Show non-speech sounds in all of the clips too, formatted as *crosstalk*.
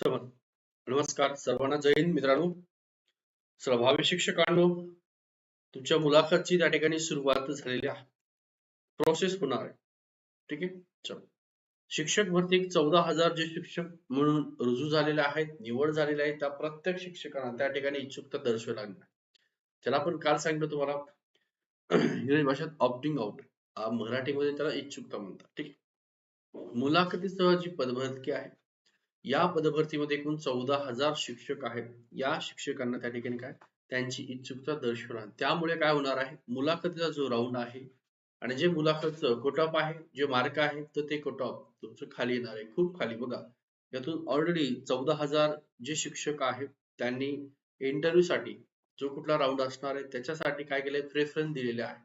नमस्कार सर्वांना. जय हिंद मित्रांनो. स्वभावी शिक्षकांनो तुमच्या मुलाखतची त्या ठिकाणी सुरुवात झालेली आहे. प्रोसेस होणार आहे. ठीक आहे? चलो. शिक्षक भरती चौदा हजार जे शिक्षक म्हणून रुजू झालेले आहेत निवड झालेले आहे त्या प्रत्येक शिक्षकांना त्या ठिकाणी इच्छुकता दर्शवी लागणार त्याला आपण काल सांगितलं तुम्हाला इंग्रजी भाषेत ऑप्टिंग आउट मराठीमध्ये त्याला इच्छुकता म्हणतात. ठीक आहे? मुलाखतीसह जी पदभरती आहे या पदभरतीमध्ये एकूण चौदा हजार शिक्षक आहेत. या शिक्षकांना त्या ठिकाणी काय? त्यांची इच्छुकता दर्शवणार त्यामुळे काय होणार आहे? मुलाखतीचा जो राऊंड आहे आणि जे मुलाखतचं कोटॉप आहे जे मार्क आहे तर ते कोटॉप तुमचं खाली येणार आहे. खूप खाली बघा. यातून ऑलरेडी चौदा हजार जे शिक्षक आहेत त्यांनी इंटरव्ह्यू साठी जो कुठला राऊंड असणार आहे त्याच्यासाठी काय केलंय? प्रेफरन्स दिलेले आहे.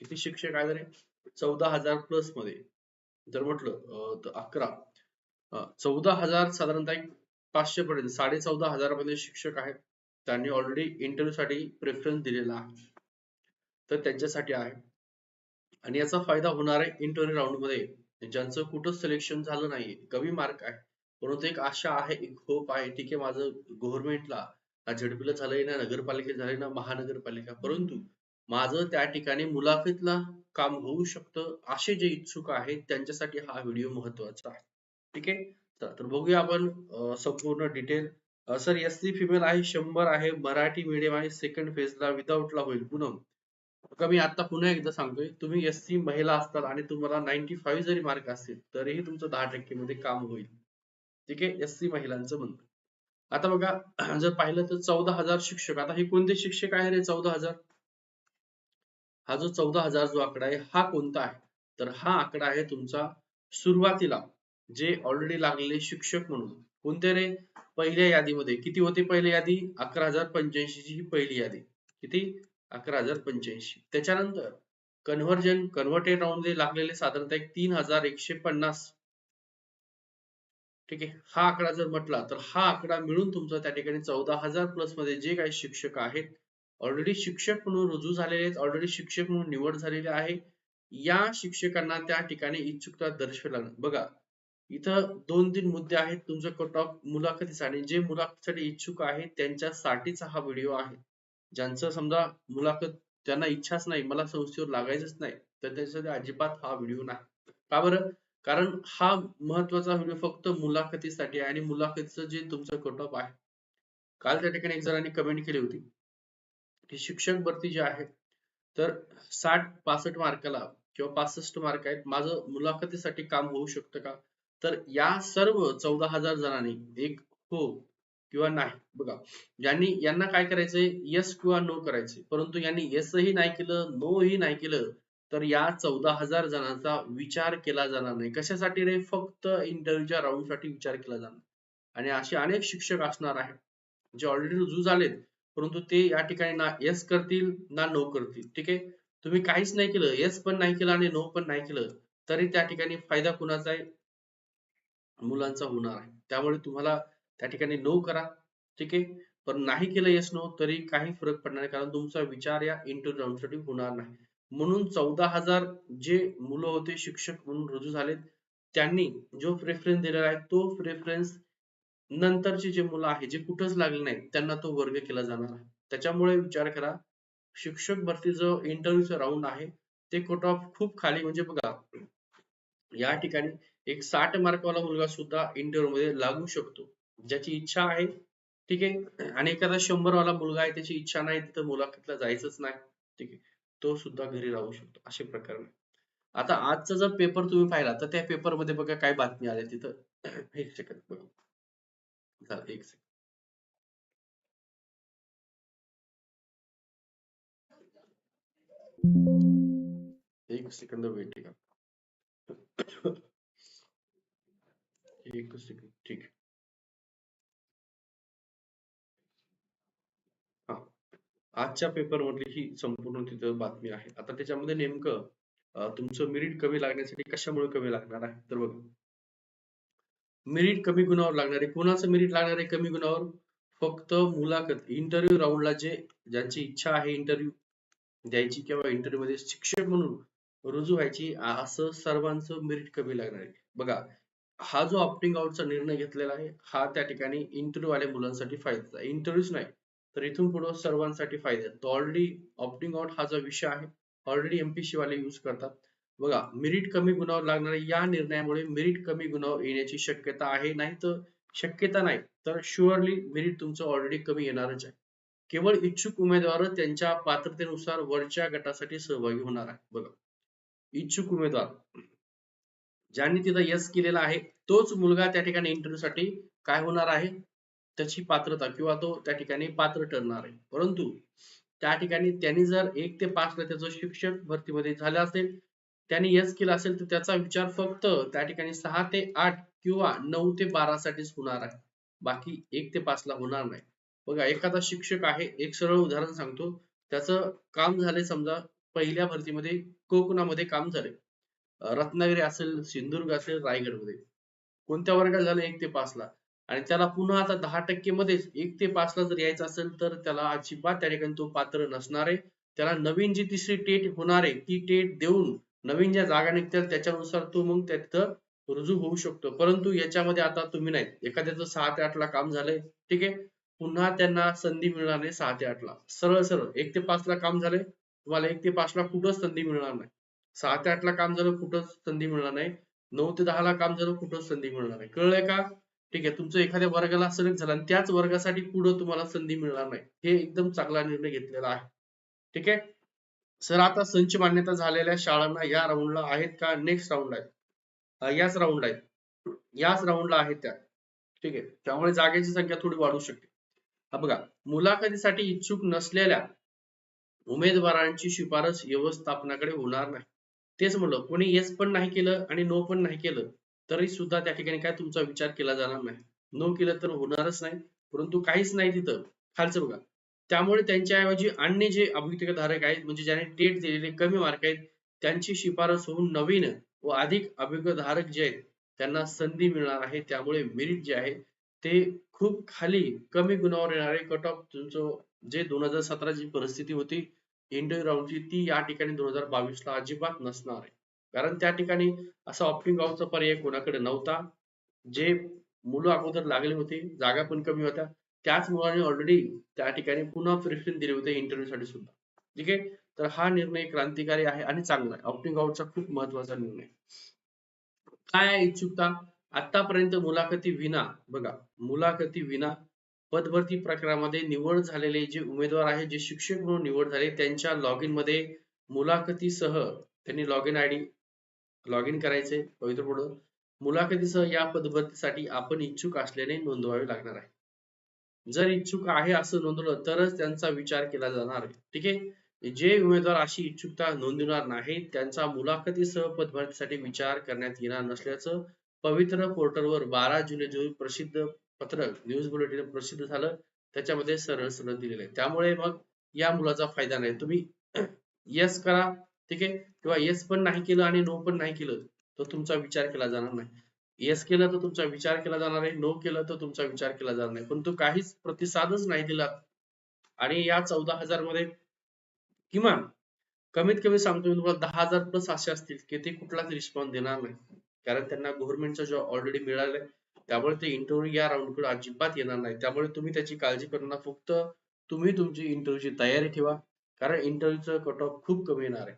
किती शिक्षक आहे चौदा हजार प्लसमध्ये. जर म्हटलं तर अकरा. चौदा हजार साधारणतः एक पाचशे पर्यंत साडे चौदा हजारामध्ये शिक्षक आहेत. त्यांनी ऑलरेडी इंटरव्ह्यू साठी प्रेफरन्स दिलेला आहे. तर त्यांच्यासाठी आहे. आणि याचा फायदा होणार आहे इंटरव्ह्यू राऊंडमध्ये ज्यांचं कुठंच सिलेक्शन झालं नाही कमी मार्क आहे. परंतु एक आशा आहे एक होप आहे ठीक आहे माझं गव्हर्नमेंटला झेडपीला झालंय ना नगरपालिकेत झालंय ना महानगरपालिका. परंतु माझं त्या ठिकाणी मुलाखतीला काम होऊ शकतं असे जे इच्छुक आहेत त्यांच्यासाठी हा व्हिडिओ महत्त्वाचा आहे. ठीक आहे? तर बघूया आपण संपूर्ण detail sir S C female आहे शंभर आहे मराठी मीडियम आहे सेकंड फेजला विदाऊटला होईल पुन्हा बघा मी आता पुन्हा एकदा सांगतोय तुम्ही एस सी महिला असतात आणि तुम्हाला नाईन्टी फाईव्ह जरी मार्क असतील तरीही तुमचं दहा टक्के मध्ये काम होईल. ठीक आहे? एस सी महिलांचं म्हणतो आता बघा *clears throat* जर पाहिलं तर चौदा हजार शिक्षक. आता हे कोणते शिक्षक आहे रे चौदा हजार? हा जो चौदा हजार जो आकडा आहे हा कोणता आहे? तर हा आकडा आहे तुमचा सुरुवातीला. जे ऑलरेडी लागलेले शिक्षक म्हणून. कोणते रे? पहिल्या यादीमध्ये. किती होते पहिली यादी? अकरा हजार पंच्याऐंशी ची ही पहिली यादी. किती? अकरा हजार पंच्याऐंशी. त्याच्यानंतर कन्व्हर्जन कन्व्हर्टेड राऊंड लागलेले साधारणतः एक तीन हजार एकशे पन्नास. ठीक आहे? हा आकडा जर म्हटला तर हा आकडा मिळून तुमचा त्या ठिकाणी चौदा हजार प्लसमध्ये जे काही शिक्षक आहेत ऑलरेडी शिक्षक म्हणून रुजू झालेले आहेत ऑलरेडी शिक्षक म्हणून निवड झालेली आहे या शिक्षकांना त्या ठिकाणी इच्छुकता दर्शवायला लागणार. बघा इथं दोन तीन मुद्दे आहेत तुमचं कट ऑफ मुलाखतीसाठी जे मुलाखतीसाठी इच्छुक आहेत त्यांच्यासाठीचा हा व्हिडिओ आहे. ज्यांचं समजा मुलाखत त्यांना इच्छाच नाही मला संस्थेवर लागायचंच नाही तर त्याच्यासाठी अजिबात हा व्हिडिओ नाही. का बरं? कारण हा महत्त्वाचा व्हिडिओ फक्त मुलाखतीसाठी आहे आणि मुलाखतीचं जे तुमचं कट ऑफ आहे. काल त्या ठिकाणी एक जणांनी कमेंट केली होती की शिक्षक भरती जी आहे तर साठ पासष्ट मार्काला किंवा पासष्ट मार्क आहेत. माझं मुलाखतीसाठी काम होऊ शकतं का? तर या सर्व चौदा हजार जणांनी एक हो किंवा नाही बघा. यांनी यांना काय करायचंय? येस किंवा नो करायचे परंतु यांनी यसही नाही केलं नो ही नाही केलं तर या चौदा हजार जणांचा विचार केला जाणार नाही. कशासाठी रे? फक्त इंटरव्ह्यूच्या राऊंडसाठी विचार केला जाणार. आणि असे अनेक शिक्षक असणार आहेत जे ऑलरेडी रुजू झालेत परंतु ते या ठिकाणी ना येस करतील ना नो करतील. ठीक आहे? तुम्ही काहीच नाही केलं येस पण नाही केलं आणि नो पण नाही केलं तरी त्या ठिकाणी फायदा कुणाचा आहे? मुलांचा होणार आहे. त्यामुळे तुम्हाला त्या ठिकाणी नो करा. ठीक आहे? पण नाही केलं येस नो तरी काही फरक पडणार नाही. कारण तुमचा विचार या इंटरव्ह्यू साठी होणार नाही. म्हणून चौदा हजार जे मुलं होते शिक्षक म्हणून रुजू झालेत त्यांनी जो प्रेफरन्स दिलेला आहे तो प्रेफरन्स नंतरचे जे मुलं आहे जे कुठंच लागले नाही त्यांना तो वर्ग केला जाणार आहे. त्याच्यामुळे विचार करा. शिक्षक भरतीचं इंटरव्ह्यूचा राऊंड आहे ते कट ऑफ खूप खाली. म्हणजे बघा या ठिकाणी एक साठ मार्कवाला मुलगा सुद्धा इंटरव्ह्यू मध्ये लागू शकतो. ज्याची इच्छा आहे ठीक आहे? आणि एखादा शंभर वाला मुलगा आहे त्याची इच्छा नाही तिथं मुलाखतीला जायचंच नाही ठीक आहे? तो सुद्धा घरी राहू शकतो असे प्रकार नाही आता आजचा जर पेपर तुम्ही पाहिला तर त्या पेपरमध्ये बघा काय बातमी आल्या तिथं. *clears throat* एक सेकंद बघा. एक सेकंद एक सेकंद वेट करा एक सेकंड ठीक आहे. आजच्या पेपर मधली ही संपूर्ण तिथं बातमी आहे. आता त्याच्यामध्ये नेमकं तुमचं मेरिट कमी लागण्यासाठी कशामुळे कमी लागणार आहे? तर बघा. मेरिट कमी गुणावर लागणार आहे कोणाचं मेरिट लागणार आहे कमी गुणावर? फक्त मुलाखत इंटरव्ह्यू राऊंडला जे ज्यांची इच्छा आहे इंटरव्ह्यू द्यायची किंवा इंटरव्ह्यू मध्ये शिक्षक म्हणून रुजू व्हायची असं सर्वांचं मेरिट कमी लागणार आहे. बघा हा जो ऑप्टिंग आउटचा निर्णय घेतलेला आहे हा त्या ठिकाणी इंटरव्ह्यू आल्या मुलांसाठी फायद्याचा इंटरव्ह्यूच नाही तर इथून पुढे सर्वांसाठी फायदा ऑलरेडी ऑप्टिंग आउट हा जो विषय आहे ऑलरेडी एमपीसी वाले यूज करतात. बघा मेरिट कमी गुणावर लागणाऱ्या या निर्णयामुळे मेरिट कमी गुणावर येण्याची शक्यता आहे नाही तर शक्यता नाही तर शुअरली मेरिट तुमचं ऑलरेडी कमी येणारच आहे. केवळ इच्छुक उमेदवार त्यांच्या पात्रतेनुसार वरच्या गटासाठी सहभागी होणार आहे. बघा इच्छुक उमेदवार. ज्यांनी तिथं यस केलेला आहे तोच मुलगा त्या ठिकाणी इंटरव्ह्यू साठी काय होणार आहे? त्याची पात्रता किंवा तो त्या ठिकाणी पात्र ठरणार आहे. परंतु त्या ठिकाणी त्यांनी जर एक ते पाच ला त्याचं शिक्षक भरतीमध्ये झालं असेल त्यांनी यस केलं असेल तर त्याचा विचार फक्त त्या ठिकाणी सहा ते आठ किंवा नऊ ते बारा साठीच होणार आहे. बाकी एक ते पाच ला होणार नाही. बघा एखादा शिक्षक आहे एक सरळ उदाहरण सांगतो. त्याचं काम झाले समजा पहिल्या भरतीमध्ये कोकणामध्ये काम झाले रत्नागिरी असेल सिंधुदुर्ग असेल रायगडमध्ये कोणत्या वर्गात झालं? एक ते पाच ला. आणि त्याला पुन्हा आता दहा टक्के मध्येच एक ते पाच ला जर यायचं असेल तर त्याला अजिबात त्या ठिकाणी तो पात्र नसणार आहे. त्याला नवीन जी तिसरी टेट होणार आहे ती टेट देऊन नवीन ज्या जागा निघतात त्याच्यानुसार तो मग त्यात रुजू होऊ शकतो. परंतु याच्यामध्ये आता तुम्ही नाही. एखाद्याचं सहा ते आठ ला काम झालंय ठीक आहे? पुन्हा त्यांना संधी मिळणार नाही सहा ते आठ ला. सरळ सरळ. एक ते पाच ला काम झालंय तुम्हाला एक ते पाच ला कुठंच संधी मिळणार नाही? सहा ते आठ ला काम झालं कुठंच संधी मिळणार नाही. नऊ ते दहा ला काम झालं कुठंच संधी मिळणार नाही. कळलंय का? ठीक आहे तुमचं एखाद्या वर्गाला सिलेक्ट झाला आणि त्याच वर्गासाठी पुढे तुम्हाला संधी मिळणार नाही. हे एकदम चांगला निर्णय घेतलेला आहे. ठीक आहे? सर आता संच मान्यता झालेल्या शाळांना या राऊंडला आहेत का? नेक्स्ट राऊंड आहे याच राऊंड आहेत. याच राऊंडला आहेत त्या. ठीक आहे? त्यामुळे जागेची संख्या थोडी वाढू शकते. बघा मुलाखतीसाठी इच्छुक नसलेल्या उमेदवारांची शिफारस व्यवस्थापनाकडे होणार नाही. तेच म्हणलं कोणी येस पण नाही केलं आणि नो पण नाही केलं तरी सुद्धा त्या ठिकाणी काय तुमचा विचार केला जाणार नाही. नो केलं तर होणारच नाही परंतु काहीच नाही तिथं. खालचं बघा. त्यामुळे त्यांच्याऐवजी अन्य जे धारक आहेत म्हणजे ज्याने टेट दिलेले कमी मार्क आहेत त्यांची शिफारस होऊन नवीन व अधिक धारक जे आहेत त्यांना संधी मिळणार आहे. त्यामुळे मेरिट जे आहे ते खूप खाली कमी गुणावर येणारे कट ऑफ तुमचं जे दोन हजार सतराची परिस्थिती होती इंडियन राऊंडची ती या ठिकाणी दोन हजार बावीस ला अजिबात नसणार आहे. कारण त्या ठिकाणी असा ऑप्टिंग आउटचा पर्याय कोणाकडे नव्हता. जे मुलं अगोदर लागले होते जागा पण कमी होत्या. त्याच मुलाने ऑलरेडी त्या ठिकाणी पुन्हा प्रेफरन्स दिले होते इंटरव्ह्यू साठी सुद्धा. ठीक आहे? तर हा निर्णय क्रांतिकारी आहे आणि चांगला आहे. ऑप्टिंग आउटचा खूप महत्त्वाचा निर्णय काय आहे इच्छुकता? आतापर्यंत मुलाखती विना बघा मुलाखती विना पदभरती प्रकारामध्ये निवड झालेले जे उमेदवार आहेत जे शिक्षक म्हणून निवड झाले त्यांच्या लॉग इनमध्ये मुलाखतीसह त्यांनी log in I D log in करायचे पवित्र पुढं मुलाखतीसह या पदभरतीसाठी आपण इच्छुक असल्याने नोंदवावे लागणार आहे. जर इच्छुक आहे असं नोंदवलं तरच त्यांचा विचार केला जाणार. आहे ठीक आहे? जे उमेदवार अशी इच्छुकता नोंदवणार नाहीत त्यांचा मुलाखतीसह पदभरतीसाठी विचार करण्यात येणार नसल्याचं पवित्र पोर्टलवर बारा जुलै जो प्रसिद्ध पत्रक न्यूज बुलेटिन प्रसिद्ध झालं. त्याच्यामध्ये सरळ सरळ दिलेलं आहे. त्यामुळे मग या मुलाचा फायदा नाही. तुम्ही *clears throat* येस करा ठीक आहे? किंवा येस पण नाही केलं आणि नो पण नाही केलं तर तुमचा विचार केला जाणार नाही. येस केलं तर तुमचा विचार केला जाणार आहे नो केलं तर तुमचा विचार केला जाणार नाही. पण तो काहीच प्रतिसादच नाही दिला. आणि या चौदा हजारमध्ये किमान कमीत कमी सांगतो मी तुम्हाला दहा हजार प्लस असे असतील की ते कुठलाच रिस्पॉन्स देणार नाही. कारण त्यांना गव्हर्नमेंटचा जॉब ऑलरेडी मिळालाय त्यामुळे ते इंटरव्ह्यू या राऊंडकडे अजिबात येणार नाही. त्यामुळे तुम्ही त्याची काळजी करू फक्त तुम्ही तुमची इंटरव्ह्यूची तयारी ठेवा. कारण इंटरव्ह्यूचं कट ऑफ खूप कमी येणार आहे.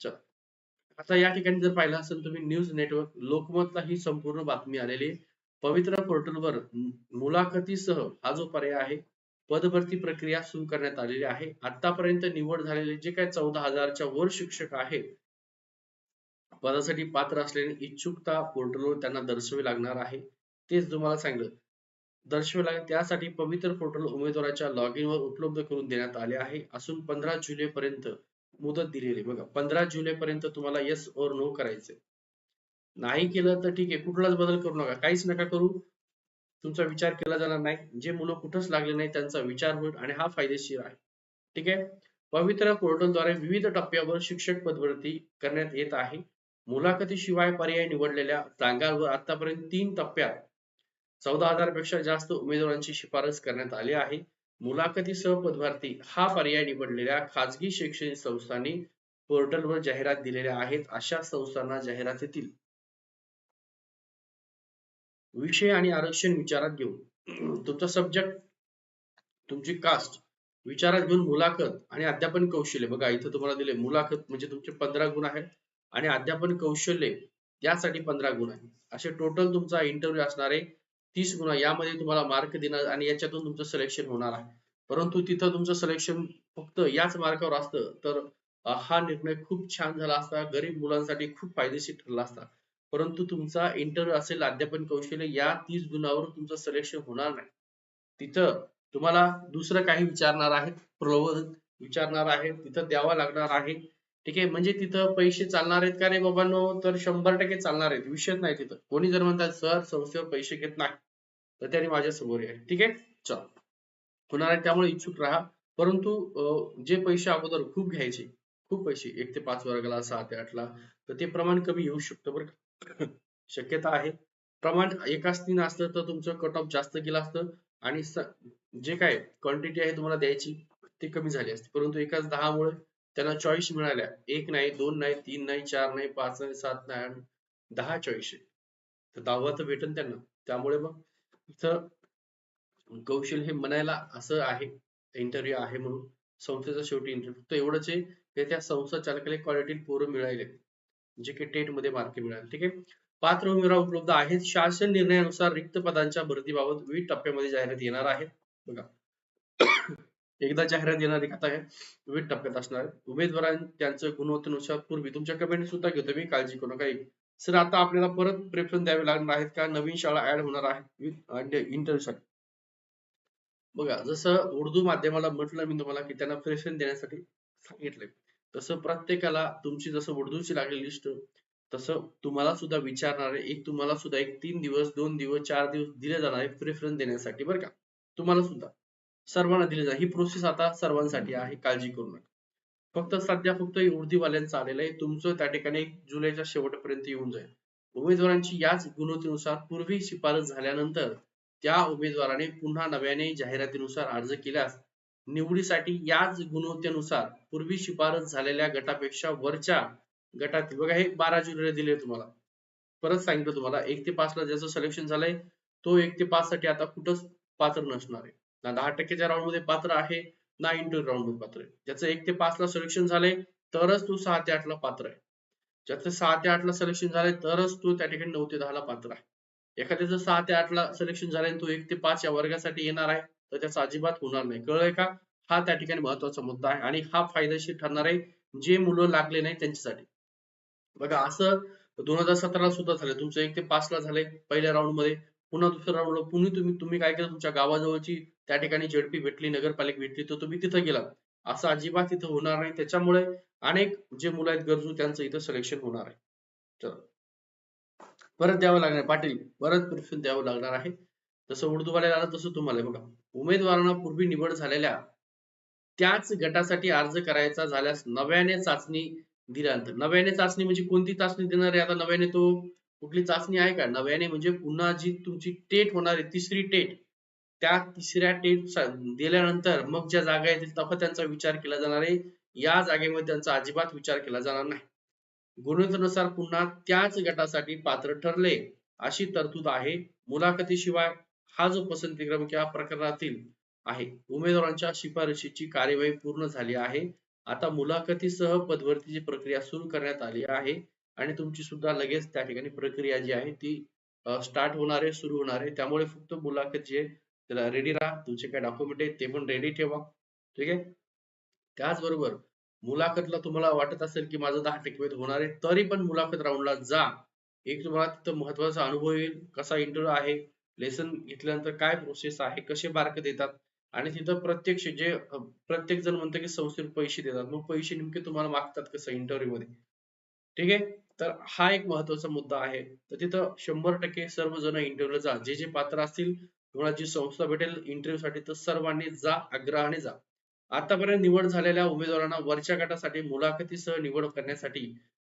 चला. आता या ठिकाणी जर पाहिलं असेल तुम्ही न्यूज नेटवर्क लोकमतला ही संपूर्ण बातमी आलेली पवित्र पोर्टलवर मुलाखतीसह हा जो पर्याय आहे पदभरती प्रक्रिया सुरू करण्यात आलेली आहे. आतापर्यंत निवड झालेले जे काही चौदा हजारच्या वर शिक्षक आहेत पदासाठी पात्र असलेले इच्छुकता पोर्टलवर त्यांना दर्शवी लागणार आहे. तेच तुम्हाला सांगितलं दर्शवावे लागेल त्यासाठी पवित्र पोर्टल उमेदवाराच्या लॉग इन वर उपलब्ध करून देण्यात आले आहे. असून पंधरा जुलै पर्यंत मुदत दिलेली बघा पंधरा जुलै पर्यंत तुम्हाला येस ओर नो करायचे नाही केलं तर ठीक आहे. कुठलाच बदल करू नका. काहीच नका करू. तुमचा विचार केला जाणार नाही. जे मुलं कुठंच लागले नाही त्यांचा विचार होईल आणि हा फायदेशीर आहे. ठीक आहे? पवित्र पोर्टलद्वारे विविध टप्प्यावर शिक्षक पदभरती करण्यात येत आहे. मुलाखतीशिवाय पर्याय निवडलेल्या जागांवर आतापर्यंत तीन टप्प्यात चौदा हजारपेक्षा जास्त उमेदवारांची शिफारस करण्यात आली आहे. मुलाखतीसह पदभरती हा पर्याय निवडलेल्या खाजगी शैक्षणिक संस्थांनी पोर्टलवर जाहिरात दिलेल्या आहेत. अशा संस्थांना जाहिरातीतील विषय आणि आरक्षण विचारात घेऊन. तुमचा सब्जेक्ट तुमची कास्ट विचारात घेऊन मुलाखत आणि अध्यापन कौशल्य. बघा इथं तुम्हाला दिले मुलाखत म्हणजे तुमचे पंधरा गुण आहेत आणि अध्यापन कौशल्य यासाठी पंधरा गुण आहे असे टोटल तुमचा इंटरव्ह्यू असणार आहे. तीस गुणा यामध्ये तुम्हाला मार्क देणार आणि याच्यातून तुमचं सिलेक्शन होणार आहे. परंतु तिथं तुमचं सिलेक्शन फक्त याच मार्कावर असतं. तर हा निर्णय खूप छान झाला असता. गरीब मुलांसाठी खूप फायदेशीर ठरला असता. परंतु तुमचा इंटरव्ह्यू असेल अध्यापन कौशल्य या तीस गुणावर तुमचं सिलेक्शन होणार नाही. तिथं तुम्हाला दुसरं काही विचारणार आहे प्रलोभन विचारणार आहे तिथं द्यावा लागणार आहे. ठीक आहे? म्हणजे तिथं पैसे चालणार आहेत का रे बाबांनो? तर शंभर टक्के चालणार आहेत. विषयच नाही तिथं. कोणी जर म्हणतात सर संस्थेवर पैसे घेत नाही. तर त्याने माझ्यासमोर आहे. ठीक आहे? चल. होणार आहे त्यामुळे इच्छुक राहा. परंतु जे पैसे अगोदर खूप घ्यायचे खूप पैसे एक ते पाच वर्गाला सहा ते आठला तर ते प्रमाण कमी येऊ शकतं बरं *coughs* शक्यता आहे. प्रमाण एकाच तीन असतं तर तुमचं कट ऑफ जास्त गेलं असतं आणि जे काय क्वांटिटी आहे तुम्हाला द्यायची ती कमी झाली असते. परंतु एकाच दहा मुळे त्यांना चॉईस मिळाल्या. एक नाही दोन नाही तीन नाही चार नाही पाच नाही सात नाही आणि दहा चॉईस आहे तर दहावा तर भेटन त्यांना. त्यामुळे मग इथं कौशल हे म्हणायला असं आहे इंटरव्ह्यू आहे म्हणून संस्थेचा शेवटी इंटरव्ह्यू फक्त एवढंच आहे की त्या संस्था चालकाला क्वालिटी पोरं मिळाले जे की टेटमध्ये मार्क मिळाले. ठीक आहे? पात्र उमेदवार उपलब्ध आहेत. शासन निर्णयानुसार रिक्त पदांच्या भरतीबाबत विविध टप्प्यामध्ये जाहिरात येणार आहे बघा. *coughs* एकदा जाहिरात येणार कथा आहे विविध टप्प्यात असणार उमेदवारां त्यांचं गुणवत्तेनुसार पूर्वी. तुमच्या कमेंट सुद्धा घेतो मी काळजी करू नका. सर आता आपल्याला परत प्रेफरन्स द्यावे लागणार आहेत का? नवीन शाळा ऍड होणार आहे इंटरव्ह्यू साठी. बघा जसं उर्दू माध्यमाला म्हटलं मी तुम्हाला की त्यांना प्रेफरन्स देण्यासाठी सांगितलंय. तसं प्रत्येकाला तुमची जसं उर्दूची लागेल लिस्ट तसं तुम्हाला सुद्धा विचारणार आहे. एक तुम्हाला सुद्धा एक तीन दिवस दोन दिवस चार दिवस दिले जाणार आहे प्रेफरन्स देण्यासाठी बरं का? तुम्हाला सुद्धा. सर्वांना दिले जाणार ही प्रोसेस आता सर्वांसाठी आहे. काळजी करू नका. फक्त सध्या फक्त उर्दीवाल्यांचं आलेलं आहे. तुमचं त्या ठिकाणी जुलैच्या शेवटपर्यंत येऊन जाईल. उमेदवारांची याच गुणवत्तेनुसार पूर्वी शिफारस झाल्यानंतर त्या उमेदवाराने पुन्हा नव्याने जाहिरातीनुसार अर्ज केल्यास निवडीसाठी याच गुणवत्तेनुसार पूर्वी शिफारस झालेल्या गटापेक्षा वरच्या गटातील बघा हे बारा जुलैला दिले तुम्हाला. परत सांगितलं तुम्हाला एक ते पाच ला ज्याचं सिलेक्शन झालंय तो एक ते पाच साठी आता कुठंच पात्र नसणार आहे. दहा टक्केच्या राऊंडमध्ये पात्र आहे नाईन टू राऊंड पात्र आहे. ज्याचं एक ते पाच ला सिलेक्शन झाले तरच तो सहा ते आठ ला पात्र आहे. ज्याचं सहा ते आठ ला सिलेक्शन झाले तरच तो त्या ठिकाणी नऊ ते दहा ला पात्र आहे. एखाद्याचं सहा ते आठ ला सिलेक्शन झाले तो एक ते पाच या वर्गासाठी येणार आहे तर त्याचा अजिबात होणार नाही. कळलंय का? हा त्या ठिकाणी महत्त्वाचा मुद्दा आहे आणि हा फायदेशीर ठरणार आहे जे मुलं लागले नाही त्यांच्यासाठी. बघा असं दोन हजार सतराला सुद्धा झालं. तुमचं एक ते पाच ला झालंय पहिल्या राऊंडमध्ये. पुन्हा दुसऱ्या राऊंडला पुन्हा तुम्ही तुम्ही काय केलं? तुमच्या गावाजवळची त्या ठिकाणी झेडपी भेटली नगरपालिका भेटली तर तुम्ही तिथं गेला असं अजिबात तिथं होणार नाही. त्याच्यामुळे अनेक जे मुलं आहेत गरजू त्यांचं इथं सिलेक्शन होणार आहे. चला. परत द्यावं लागणार पाटील परत प्रिफरन्स द्यावं लागणार आहे. तसं उर्दूवाल्याला आलं तसं तुम्हाला. बघा उमेदवारांना पूर्वी निवड झालेल्या त्याच गटासाठी अर्ज करायचा झाल्यास नव्याने चाचणी दिल्यानंतर नव्याने चाचणी म्हणजे कोणती चाचणी देणार आहे? आता नव्याने तो कुठली चाचणी आहे का? नव्याने म्हणजे पुन्हा जी तुमची टेट होणार आहे तिसरी टेट. त्या तिसऱ्या टेप दिल्यानंतर मग ज्या जागा येतील तेव्हा त्यांचा विचार केला जाणार आहे. या जागेमध्ये त्यांचा अजिबात विचार केला जाणार नाही. गुणवत्तेनुसार पुन्हा त्याच गटासाठी पात्र ठरले अशी तरतूद आहे. मुलाखतीशिवाय हा जो पसंती क्रमांक या प्रकरणातील आहे उमेदवारांच्या शिफारशीची कार्यवाही पूर्ण झाली आहे. आता मुलाखतीसह पदभरतीची प्रक्रिया सुरू करण्यात आली आहे आणि तुमची सुद्धा लगेच त्या ठिकाणी प्रक्रिया जी आहे ती स्टार्ट होणार आहे सुरू होणार आहे. त्यामुळे फक्त मुलाखत जी आहे त्याला रेडी राहा. तुमचे काय डॉक्युमेंट आहेत ते पण रेडी ठेवा. ठीक आहे? त्याचबरोबर मुलाखतला तुम्हाला वाटत असेल की माझं दहा टक्के होणार आहे तरी पण मुलाखत राऊंडला जा. एक तुम्हाला तिथं महत्त्वाचा अनुभव येईल कसा इंटरव्ह्यू आहे लेसन घेतल्यानंतर काय प्रोसेस आहे कसे मार्क देतात आणि तिथं प्रत्यक्ष जे प्रत्येक जण म्हणतं की संस्थेत पैसे देतात. मग पैसे नेमके तुम्हाला मागतात कसं इंटरव्ह्यू मध्ये? ठीक आहे? तर हा एक महत्त्वाचा मुद्दा आहे. तर तिथं शंभर टक्के सर्वजण इंटरव्ह्यूला जा. जे जे पात्र असतील तुम्हाला जी संस्था भेटेल. इंटरव्ह्यू साठी तर सर्वांनी जा आग्रहाने जा. आतापर्यंत निवड झालेल्या उमेदवारांना वरच्या गटासाठी मुलाखतीसह निवड करण्यासाठी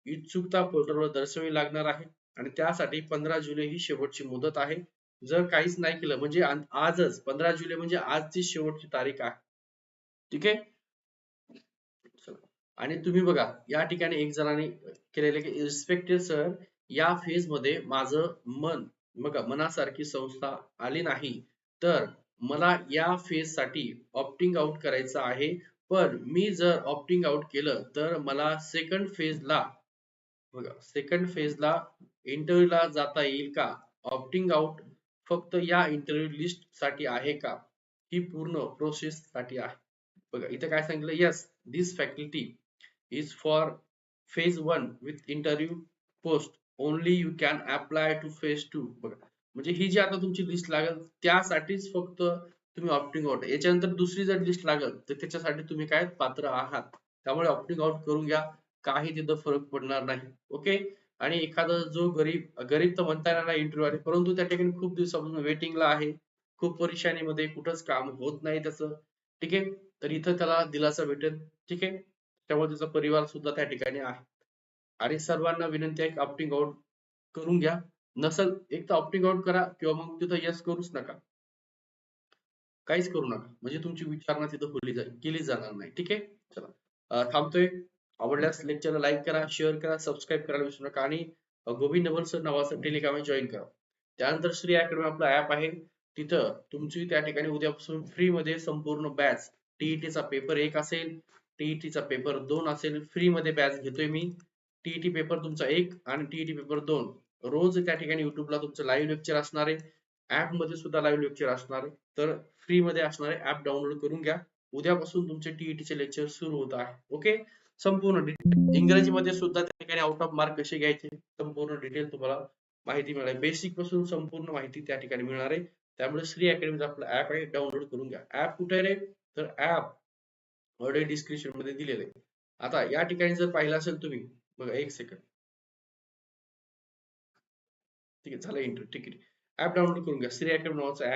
इच्छुकता पोर्टलवर दर्शवी लागणार आहे. आणि त्यासाठी पंधरा जुलै ही शेवटची मुदत आहे. जर काहीच नाही केलं म्हणजे आजच पंधरा जुलै म्हणजे आजची शेवटची तारीख आहे. ठीक आहे? आणि तुम्ही बघा या ठिकाणी एक जणांनी केलेले की रिस्पेक्टेड सर या फेजमध्ये माझं मन मग मनासारखी संस्था आली नाही तर मला या फेजसाठी ऑप्टिंग आउट करायचं आहे. पण मी जर ऑप्टिंग आउट केलं तर मला सेकंड फेज ला बघा सेकंड फेज ला ला जाता येईल का? ऑप्टिंग आउट फक्त या इंटरव्ह्यू लिस्टसाठी आहे का? ही पूर्ण प्रोसेस साठी आहे. बघा इथं काय सांगितलं? Yes this faculty is for phase one with interview post only you can apply to phase two बघा म्हणजे ही जी आता तुमची लिस्ट लागेल त्यासाठीच फक्त तुम्ही ऑप्टिंग आउट याच्यानंतर दुसरी जर लिस्ट लागेल तर त्याच्यासाठी तुम्ही काय पात्र आहात? त्यामुळे ऑप्टिंग आउट करून घ्या. काही तिथं फरक पडणार नाही. ओके आणि एखादा जो गरीब गरीब तर म्हणता येणार नाही इंटरव्ह्यू आहे परंतु त्या ठिकाणी खूप दिवसापासून वेटिंगला आहे. खूप परेशानीमध्ये कुठंच काम होत नाही त्याचं. ठीक आहे? तर इथं त्याला दिलासा भेटेल. ठीक आहे? त्यामुळे त्याचा परिवार सुद्धा त्या ठिकाणी आहे. आणि सर्वांना विनंती आहे की ऑप्टिंग आउट करून घ्या. नसल एक तर ऑप्टिंग आउट करा किंवा मग तिथं यस करूच नका. काहीच करू नका. म्हणजे तुमची विचारणा तिथं होली जाईल केली जाणार नाही. ठीक आहे? चला. थांबतोय. आवडल्यास लेक्चरला लाईक करा शेअर करा सबस्क्राईब करायला विसरू नका आणि गोविंद नवल सर नावाचं टेलिग्राम जॉईन करा. त्यानंतर श्री अकॅडमी आपला ऍप आहे. तिथं तुमची त्या ठिकाणी उद्यापासून फ्री मध्ये संपूर्ण बॅच टीईटीचा पेपर एक असेल टीईटीचा पेपर दोन असेल फ्री मध्ये बॅच घेतोय मी. टीईटी पेपर तुमचा एक आणि टीईटी पेपर दोन. रोज त्या ठिकाणी युट्यूबला तुमचं लाईव्ह लेक्चर असणार आहे. ऍपमध्ये सुद्धा लाईव्ह लेक्चर असणार आहे. तर फ्री मध्ये असणारे ऍप डाउनलोड करून घ्या. उद्यापासून तुमचे टीईटीचे लेक्चर सुरू होत आहे. ओके संपूर्ण डिटेल इंग्रजीमध्ये सुद्धा त्या ठिकाणी आउट ऑफ मार्क कसे घ्यायचे? संपूर्ण डिटेल तुम्हाला माहिती मिळणार बेसिकपासून संपूर्ण माहिती त्या ठिकाणी मिळणार आहे. त्यामुळे श्री अकॅडमीचा आपला ऍप आहे. डाउनलोड करून घ्या. ऍप कुठे आहे रे? तर ऍप ऑलरेडी डिस्क्रिप्शनमध्ये दिलेलं आहे. आता या ठिकाणी जर पाहिलं असेल तुम्ही बघा एक सेकंड ठीक आहे झालं इंटर ठीक आहे ऍप डाउनलोड करून घ्या. श्री अकॅडमी नावाचं ऍप